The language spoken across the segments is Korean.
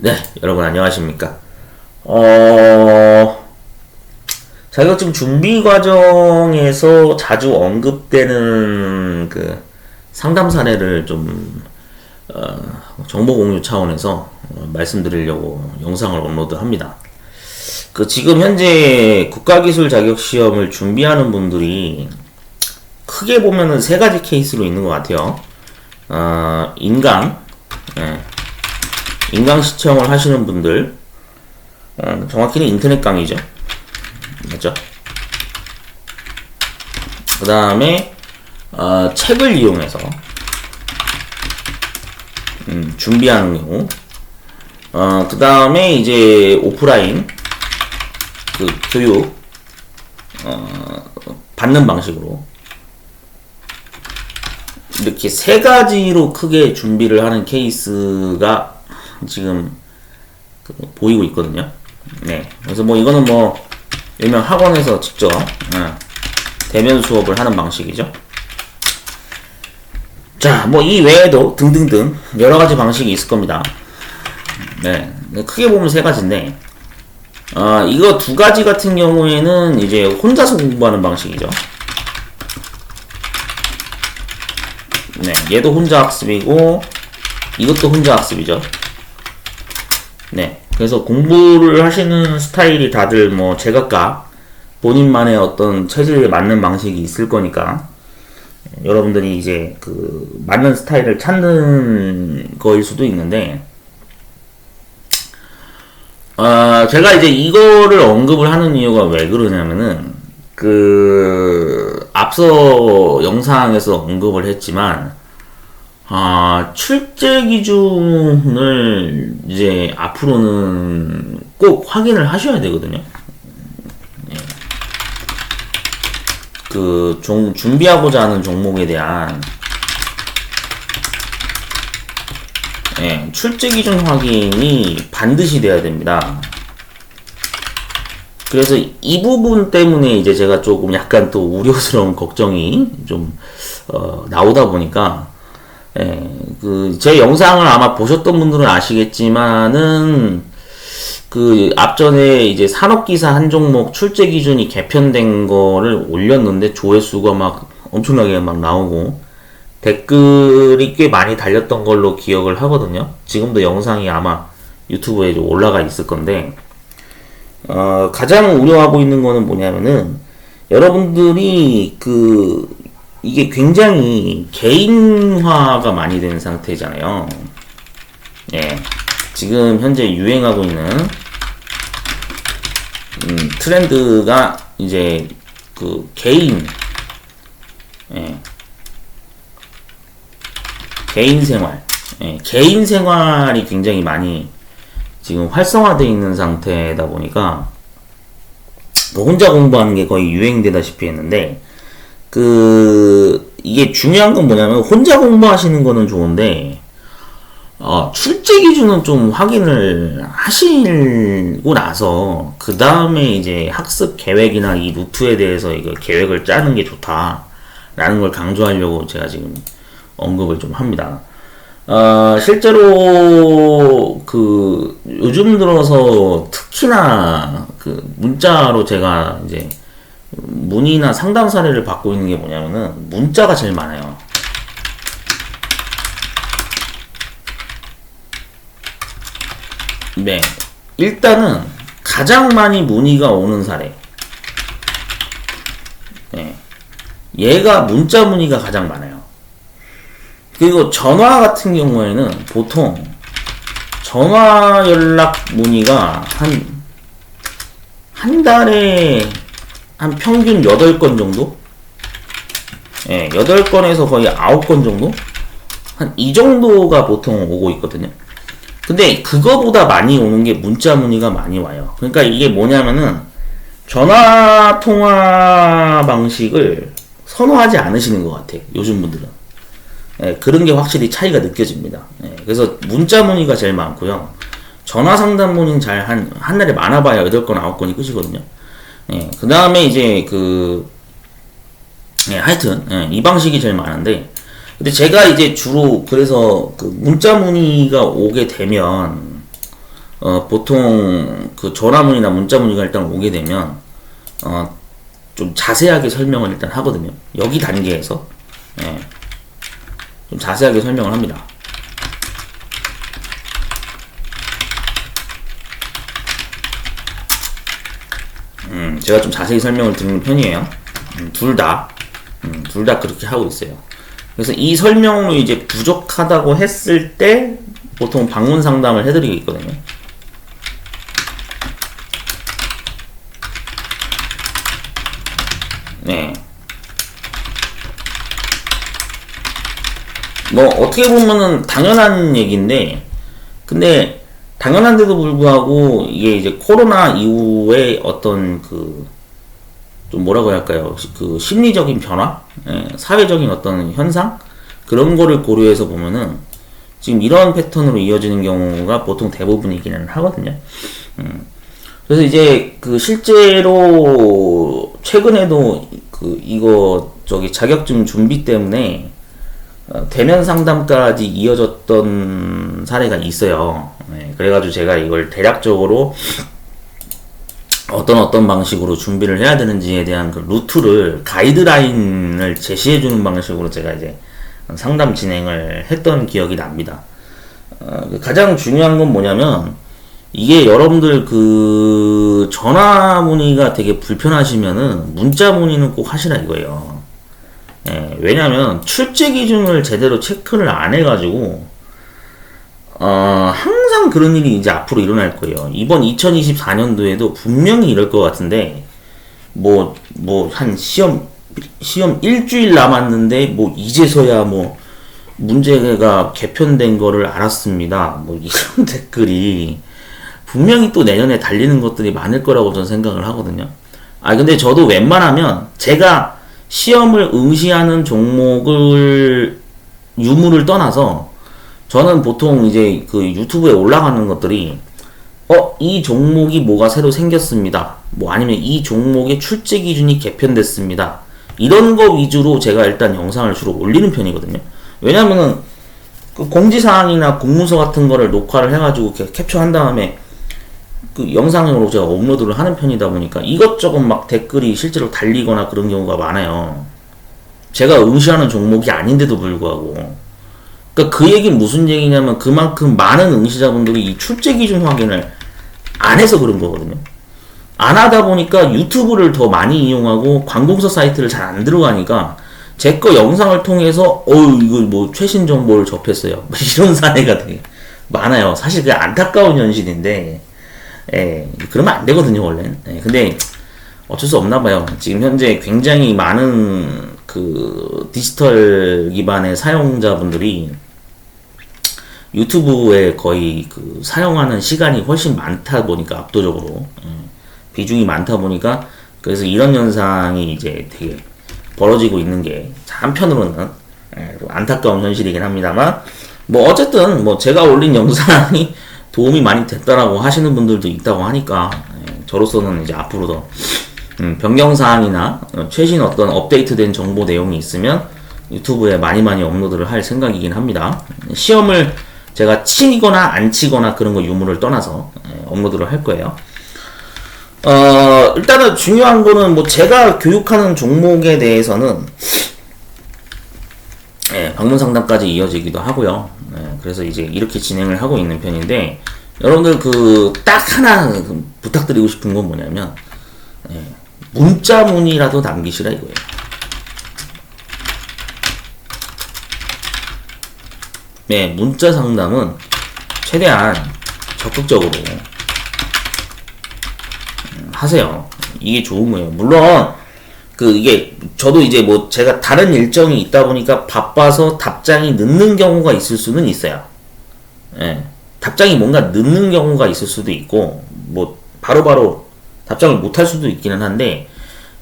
네, 여러분 안녕하십니까? 어, 자격증 준비 과정에서 자주 언급되는 그 상담 사례를 좀 어, 정보 공유 차원에서 어, 말씀드리려고 영상을 업로드합니다. 그 지금 현재 국가기술 자격 시험을 준비하는 분들이 크게 보면은 세 가지 케이스로 있는 것 같아요. 어, 인강, 예, 인강 시청을 하시는 분들, 어, 정확히는 인터넷 강의죠. 맞죠? 그 다음에, 어, 책을 이용해서, 음, 준비하는 경우, 어, 그 다음에 이제 오프라인, 그 교육, 어, 받는 방식으로, 이렇게 세 가지로 크게 준비를 하는 케이스가 지금 그 보이고 있거든요. 네. 그래서 뭐 이거는 뭐 일명 학원에서 직접 어, 대면 수업을 하는 방식이죠. 자, 뭐 이 외에도 등등등 여러 가지 방식이 있을 겁니다. 네. 크게 보면 세 가지인데, 아, 이거 두 가지 같은 경우에는 이제 혼자서 공부하는 방식이죠. 네, 얘도 혼자 학습이고 이것도 혼자 학습이죠. 네, 그래서 공부를 하시는 스타일이 다들 뭐 제각각 본인만의 어떤 체질에 맞는 방식이 있을 거니까 여러분들이 이제 그 맞는 스타일을 찾는 거일 수도 있는데 어, 제가 이제 이거를 언급을 하는 이유가 왜 그러냐면은 그 앞서 영상에서 언급을 했지만 아, 출제 기준을 이제 앞으로는 꼭 확인을 하셔야 되거든요. 예. 그 종, 준비하고자 하는 종목에 대한 예, 출제 기준 확인이 반드시 돼야 됩니다. 그래서 이 부분 때문에 이제 제가 조금 약간 또 우려스러운 걱정이 좀 어, 나오다 보니까 예, 그 제 영상을 아마 보셨던 분들은 아시겠지만은 그 앞전에 이제 산업기사 한 종목 출제 기준이 개편된 거를 올렸는데 조회수가 막 엄청나게 막 나오고 댓글이 꽤 많이 달렸던 걸로 기억을 하거든요. 지금도 영상이 아마 유튜브에 좀 올라가 있을 건데 어, 가장 우려하고 있는 거는 뭐냐면은 여러분들이 그 이게 굉장히 개인화가 많이 된 상태잖아요. 예. 지금 현재 유행하고 있는 음, 트렌드가 이제 그 개인 예. 개인 생활 예. 개인 생활이 굉장히 많이 지금 활성화되어 있는 상태다 보니까 뭐 혼자 공부하는 게 거의 유행되다시피 했는데 그 이게 중요한 건 뭐냐면 혼자 공부하시는 거는 좋은데 어, 출제 기준은 좀 확인을 하시고 나서 그 다음에 이제 학습 계획이나 이 루트에 대해서 이거 계획을 짜는 게 좋다라는 걸 강조하려고 제가 지금 언급을 좀 합니다. 어, 실제로 그 요즘 들어서 특히나 그 문자로 제가 이제 문의나 상담 사례를 받고 있는 게 뭐냐면은 문자가 제일 많아요. 네. 일단은 가장 많이 문의가 오는 사례. 네. 얘가 문자 문의가 가장 많아요. 그리고 전화 같은 경우에는 보통 전화 연락 문의가 한, 한 달에 한 평균 8건 정도? 예, 8건에서 거의 9건 정도? 한 이 정도가 보통 오고 있거든요. 근데 그거보다 많이 오는 게 문자 문의가 많이 와요. 그러니까 이게 뭐냐면은 전화 통화 방식을 선호하지 않으시는 것 같아요. 요즘 분들은. 예, 그런 게 확실히 차이가 느껴집니다. 예, 그래서 문자 문의가 제일 많고요. 전화 상담 문의는 잘 한, 한 달에 많아봐야 8건, 9건이 끝이거든요. 예, 그 다음에 이제 그, 예, 하여튼, 예, 이 방식이 제일 많은데, 근데 제가 이제 주로 그래서 그 문자 문의가 오게 되면, 어, 보통 그 전화문이나 문자 문의가 일단 오게 되면 어, 좀 자세하게 설명을 일단 하거든요. 여기 단계에서 예, 좀 자세하게 설명을 합니다. 음, 제가 좀 자세히 설명을 드리는 편이에요. 음, 둘 다, 음, 둘 다 그렇게 하고 있어요. 그래서 이 설명으로 이제 부족하다고 했을 때 보통 방문 상담을 해드리고 있거든요. 네. 뭐 어떻게 보면은 당연한 얘기인데 근데 당연한데도 불구하고 이게 이제 코로나 이후에 어떤 그 좀 뭐라고 할까요? 시- 그 심리적인 변화, 예, 사회적인 어떤 현상 그런 거를 고려해서 보면은 지금 이런 패턴으로 이어지는 경우가 보통 대부분이기는 하거든요. 음. 그래서 이제 그 실제로 최근에도 그 이거 저기 자격증 준비 때문에 어, 대면 상담까지 이어졌던 사례가 있어요. 네, 그래가지고 제가 이걸 대략적으로 어떤 어떤 방식으로 준비를 해야 되는지에 대한 그 루트를 가이드라인을 제시해 주는 방식으로 제가 이제 상담 진행을 했던 기억이 납니다. 어, 그 가장 중요한 건 뭐냐면 이게 여러분들 그 전화 문의가 되게 불편하시면은 문자 문의는 꼭 하시라 이거예요. 예, 왜냐면 출제 기준을 제대로 체크를 안 해가지고 어, 항상 그런 일이 이제 앞으로 일어날 거예요. 이번 2024년도에도 분명히 이럴 것 같은데 뭐 뭐 한 시험 시험 일주일 남았는데 뭐 이제서야 뭐 문제가 개편된 거를 알았습니다. 뭐 이런 댓글이 분명히 또 내년에 달리는 것들이 많을 거라고 저는 생각을 하거든요. 아 근데 저도 웬만하면 제가 시험을 응시하는 종목을 유무를 떠나서 저는 보통 이제 그 유튜브에 올라가는 것들이 어, 이 종목이 뭐가 새로 생겼습니다. 뭐 아니면 이 종목의 출제 기준이 개편됐습니다. 이런 거 위주로 제가 일단 영상을 주로 올리는 편이거든요. 왜냐면은 그 공지사항이나 공문서 같은 거를 녹화를 해가지고 캡처한 다음에 그 영상으로 제가 업로드를 하는 편이다 보니까 이것저것 막 댓글이 실제로 달리거나 그런 경우가 많아요. 제가 응시하는 종목이 아닌데도 불구하고. 그러니까 그 얘기는 무슨 얘기냐면 그만큼 많은 응시자분들이 이 출제 기준 확인을 안 해서 그런 거거든요. 안 하다 보니까 유튜브를 더 많이 이용하고 관공서 사이트를 잘 안 들어가니까 제 거 영상을 통해서 어유 이거 뭐 최신 정보를 접했어요. 이런 사례가 되게 많아요. 사실 그게 안타까운 현실인데 예, 그러면 안 되거든요, 원래는. 예, 근데 어쩔 수 없나 봐요. 지금 현재 굉장히 많은 그 디지털 기반의 사용자분들이 유튜브에 거의 그 사용하는 시간이 훨씬 많다 보니까 압도적으로 예, 비중이 많다 보니까 그래서 이런 현상이 이제 되게 벌어지고 있는 게 한편으로는 예, 좀 안타까운 현실이긴 합니다만 뭐 어쨌든 뭐 제가 올린 영상이 도움이 많이 됐다라고 하시는 분들도 있다고 하니까 예, 저로서는 이제 앞으로 더 음, 변경 사항이나 어, 최신 어떤 업데이트된 정보 내용이 있으면 유튜브에 많이 많이 업로드를 할 생각이긴 합니다. 시험을 제가 치거나 안 치거나 그런 거 유무를 떠나서 예, 업로드를 할 거예요. 어, 일단은 중요한 거는 뭐 제가 교육하는 종목에 대해서는 예, 방문 상담까지 이어지기도 하고요. 예, 그래서 이제 이렇게 진행을 하고 있는 편인데 여러분들 그 딱 하나 그 부탁드리고 싶은 건 뭐냐면 예, 문자 문의라도 남기시라 이거예요. 네, 문자 상담은 최대한 적극적으로 음, 하세요. 이게 좋은 거예요. 물론 그 이게 저도 이제 뭐 제가 다른 일정이 있다 보니까 바빠서 답장이 늦는 경우가 있을 수는 있어요. 예. 답장이 뭔가 늦는 경우가 있을 수도 있고 뭐 바로 바로 답장을 못 할 수도 있기는 한데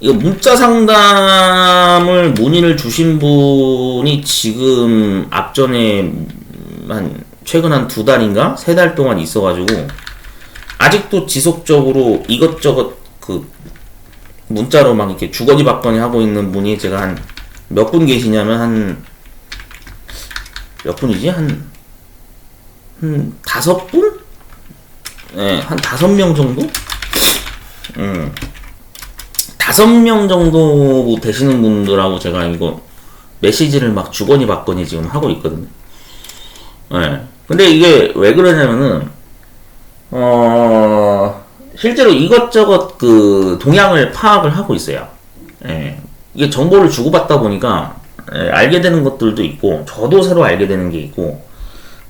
이거 문자 상담을 문의를 주신 분이 지금 앞전에 한 최근 한 두 달인가 세 달 동안 있어가지고 아직도 지속적으로 이것저것 그 문자로 막 이렇게 주거니 받거니 하고 있는 분이 제가 한 몇 분 계시냐면 한 몇 분이지 한 한 다섯 분? 예, 한 다섯 명 정도? 음. 다섯 명 정도 되시는 분들하고 제가 이거 메시지를 막 주거니 받거니 지금 하고 있거든요. 예. 근데 이게 왜 그러냐면은, 어, 실제로 이것저것 그 동향을 파악을 하고 있어요. 예. 이게 정보를 주고받다 보니까, 예, 알게 되는 것들도 있고, 저도 새로 알게 되는 게 있고,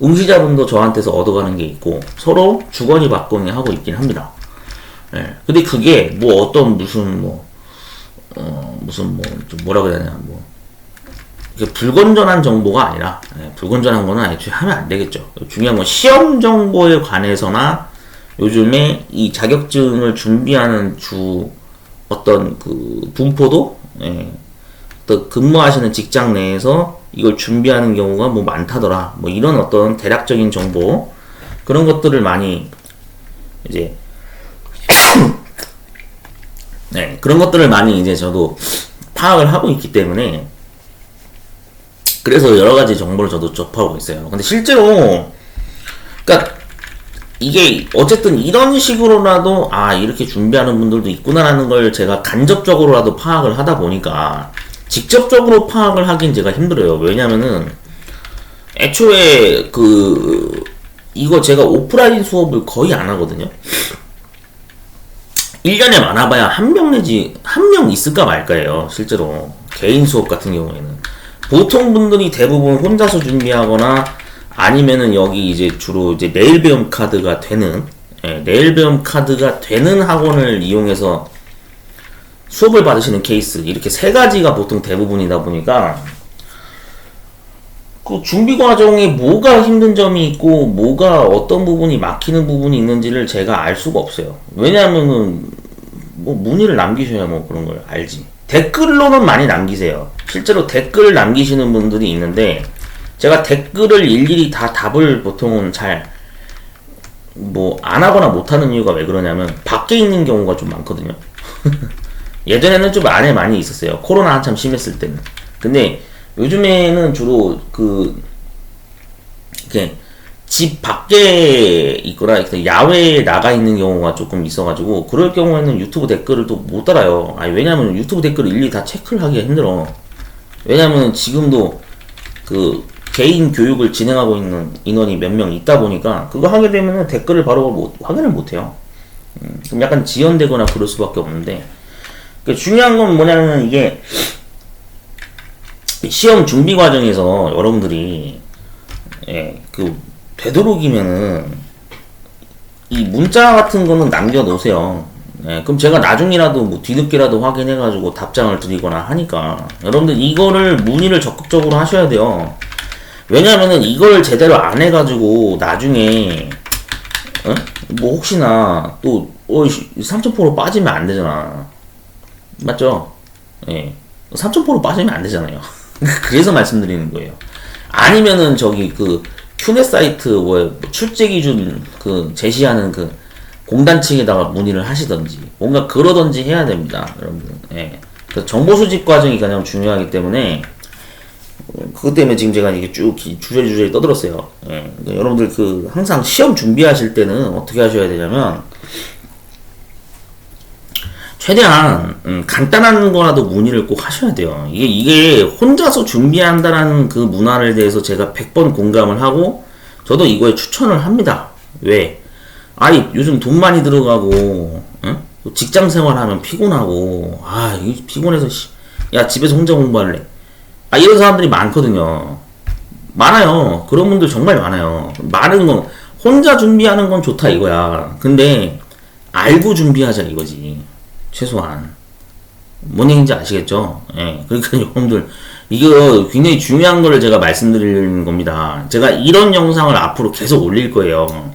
응시자분도 저한테서 얻어가는 게 있고, 서로 주거니 받거니 하고 있긴 합니다. 예. 근데 그게 뭐 어떤 무슨 뭐, 어, 무슨 뭐, 좀 뭐라고 해야 되나, 뭐, 불건전한 정보가 아니라, 예, 불건전한 거는 애초에 하면 안 되겠죠. 중요한 건 시험 정보에 관해서나 요즘에 이 자격증을 준비하는 주 어떤 그 분포도, 예, 또 근무하시는 직장 내에서 이걸 준비하는 경우가 뭐 많다더라. 뭐 이런 어떤 대략적인 정보, 그런 것들을 많이 이제 네, 그런 것들을 많이 이제 저도 파악을 하고 있기 때문에 그래서 여러 가지 정보를 저도 접하고 있어요. 근데 실제로 그러니까 이게 어쨌든 이런 식으로라도 아 이렇게 준비하는 분들도 있구나라는 걸 제가 간접적으로라도 파악을 하다 보니까 직접적으로 파악을 하긴 제가 힘들어요. 왜냐면은 애초에 그 이거 제가 오프라인 수업을 거의 안 하거든요. 1년에 많아봐야 한 명 내지 한 명 있을까 말까예요. 실제로 개인 수업 같은 경우에는 보통 분들이 대부분 혼자서 준비하거나 아니면은 여기 이제 주로 이제 내일 배움 카드가 되는 예, 내일 배움 카드가 되는 학원을 이용해서 수업을 받으시는 케이스 이렇게 세 가지가 보통 대부분이다 보니까 그 준비 과정에 뭐가 힘든 점이 있고 뭐가 어떤 부분이 막히는 부분이 있는지를 제가 알 수가 없어요. 왜냐하면은 뭐 문의를 남기셔야 뭐 그런 걸 알지. 댓글로는 많이 남기세요. 실제로 댓글을 남기시는 분들이 있는데 제가 댓글을 일일이 다 답을 보통은 잘 뭐 안 하거나 못 하는 이유가 왜 그러냐면 밖에 있는 경우가 좀 많거든요. 예전에는 좀 안에 많이 있었어요. 코로나 한참 심했을 때는. 근데 요즘에는 주로 그 이렇게 집 밖에 있거나 야외에 나가 있는 경우가 조금 있어가지고 그럴 경우에는 유튜브 댓글을 또 못 달아요. 아니 왜냐면 유튜브 댓글을 일일이 다 체크를 하기가 힘들어. 왜냐면 지금도 그 개인 교육을 진행하고 있는 인원이 몇 명 있다 보니까 그거 하게 되면은 댓글을 바로 못, 확인을 못 해요. 음, 그럼 약간 지연되거나 그럴 수밖에 없는데 그 중요한 건 뭐냐면 이게 시험 준비 과정에서 여러분들이 예, 그 되도록이면은 이 문자 같은 거는 남겨 놓으세요. 예, 그럼 제가 나중이라도 뭐 뒤늦게라도 확인해가지고 답장을 드리거나 하니까 여러분들 이거를 문의를 적극적으로 하셔야 돼요. 왜냐면은 이걸 제대로 안 해가지고 나중에 어? 뭐 혹시나 또 어이씨 3,000%로 빠지면 안 되잖아. 맞죠? 예. 3,000% 빠지면 안 되잖아요. 그래서 말씀드리는 거예요. 아니면은 저기 그 큐넷 사이트 뭐 출제 기준 그 제시하는 그 공단 측에다가 문의를 하시던지 뭔가 그러던지 해야 됩니다, 여러분들. 예. 그 정보 수집 과정이 가장 중요하기 때문에 어, 그것 때문에 지금 제가 이게 쭉 기- 주저리주저리 떠들었어요. 예. 그러니까 여러분들 그 항상 시험 준비하실 때는 어떻게 하셔야 되냐면 최대한 음, 간단한 거라도 문의를 꼭 하셔야 돼요. 이게 이게 혼자서 준비한다라는 그 문화를 대해서 제가 100번 공감을 하고 저도 이거에 추천을 합니다. 왜? 아이 요즘 돈 많이 들어가고 응? 또 직장 생활하면 피곤하고 아 피곤해서 씨, 야 집에서 혼자 공부할래. 아 이런 사람들이 많거든요. 많아요. 그런 분들 정말 많아요. 많은 건 혼자 준비하는 건 좋다 이거야. 근데 알고 준비하자 이거지. 최소한 뭔 얘기인지 아시겠죠? 예. 그러니까 여러분들 이거 굉장히 중요한 거를 제가 말씀드리는 겁니다. 제가 이런 영상을 앞으로 계속 올릴 거예요.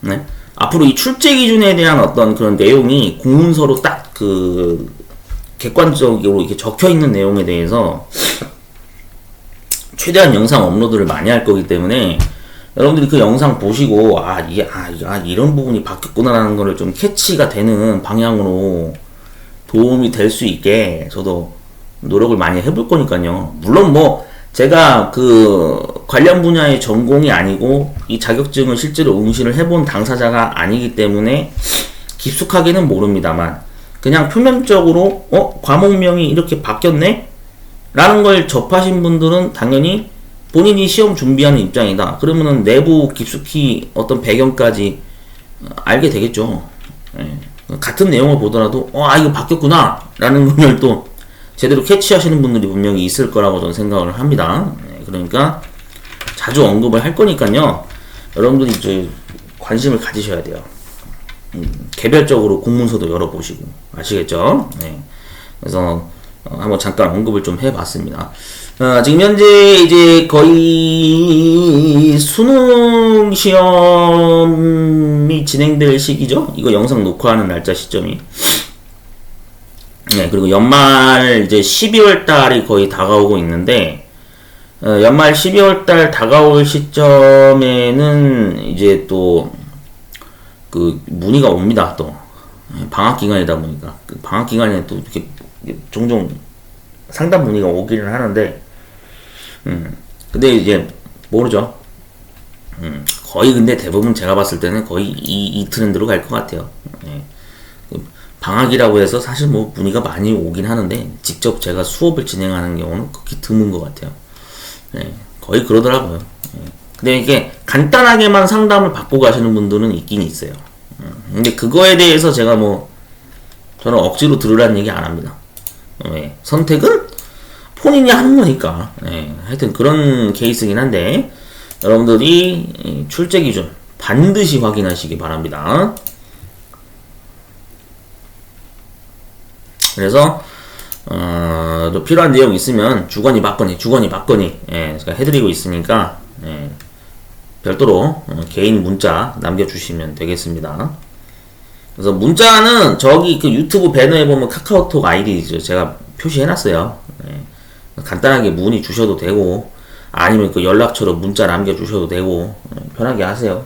네. 앞으로 이 출제 기준에 대한 어떤 그런 내용이 공문서로 딱 그 객관적으로 이렇게 적혀 있는 내용에 대해서 최대한 영상 업로드를 많이 할 거기 때문에 여러분들이 그 영상 보시고 아 이게 아, 이- 아 이런 부분이 바뀌었구나라는 거를 좀 캐치가 되는 방향으로 도움이 될 수 있게 저도 노력을 많이 해볼 거니까요. 물론 뭐 제가 그 관련 분야의 전공이 아니고 이 자격증을 실제로 응시를 해본 당사자가 아니기 때문에 깊숙하게는 모릅니다만 그냥 표면적으로 어? 과목명이 이렇게 바뀌었네? 라는 걸 접하신 분들은 당연히 본인이 시험 준비하는 입장이다. 그러면은 내부 깊숙이 어떤 배경까지 어, 알게 되겠죠. 예. 같은 내용을 보더라도 어, 아 이거 바뀌었구나! 라는 걸 또 제대로 캐치하시는 분들이 분명히 있을 거라고 저는 생각을 합니다. 예, 그러니까 자주 언급을 할 거니까요. 여러분들이 이제 관심을 가지셔야 돼요 개별적으로 공문서도 열어보시고 아시겠죠? 네. 그래서 어, 한번 잠깐 언급을 좀 해봤습니다. 어, 지금 현재 이제 거의 수능 시험이 진행될 시기죠? 이거 영상 녹화하는 날짜 시점이. 네, 그리고 연말 이제 12월 달이 거의 다가오고 있는데, 어, 연말 12월 달 다가올 시점에는 이제 또 그 문의가 옵니다 또 방학 기간이다 보니까 그 방학 기간에 또 이렇게 종종 상담 문의가 오기는 하는데 음 근데 이제 모르죠 음 거의 근데 대부분 제가 봤을 때는 거의 이, 이 트렌드로 갈 것 같아요 예. 그 방학이라고 해서 사실 뭐 문의가 많이 오긴 하는데 직접 제가 수업을 진행하는 경우는 극히 드문 것 같아요 예. 거의 그러더라고요 예. 근데 이게 간단하게만 상담을 받고 가시는 분들은 있긴 있어요. 음, 근데 그거에 대해서 제가 뭐 저는 억지로 들으라는 얘기 안 합니다. 예, 선택은 본인이 하는 거니까. 예, 하여튼 그런 케이스긴 한데 여러분들이 출제 기준 반드시 확인하시기 바랍니다. 그래서 어, 또 필요한 내용 있으면 주거니 받거니 주거니 받거니 예, 제가 해드리고 있으니까 예, 별도로 어, 개인 문자 남겨주시면 되겠습니다. 그래서 문자는 저기 그 유튜브 배너에 보면 카카오톡 아이디 제가 표시해놨어요. 네. 간단하게 문의 주셔도 되고 아니면 그 연락처로 문자 남겨주셔도 되고 네, 편하게 하세요.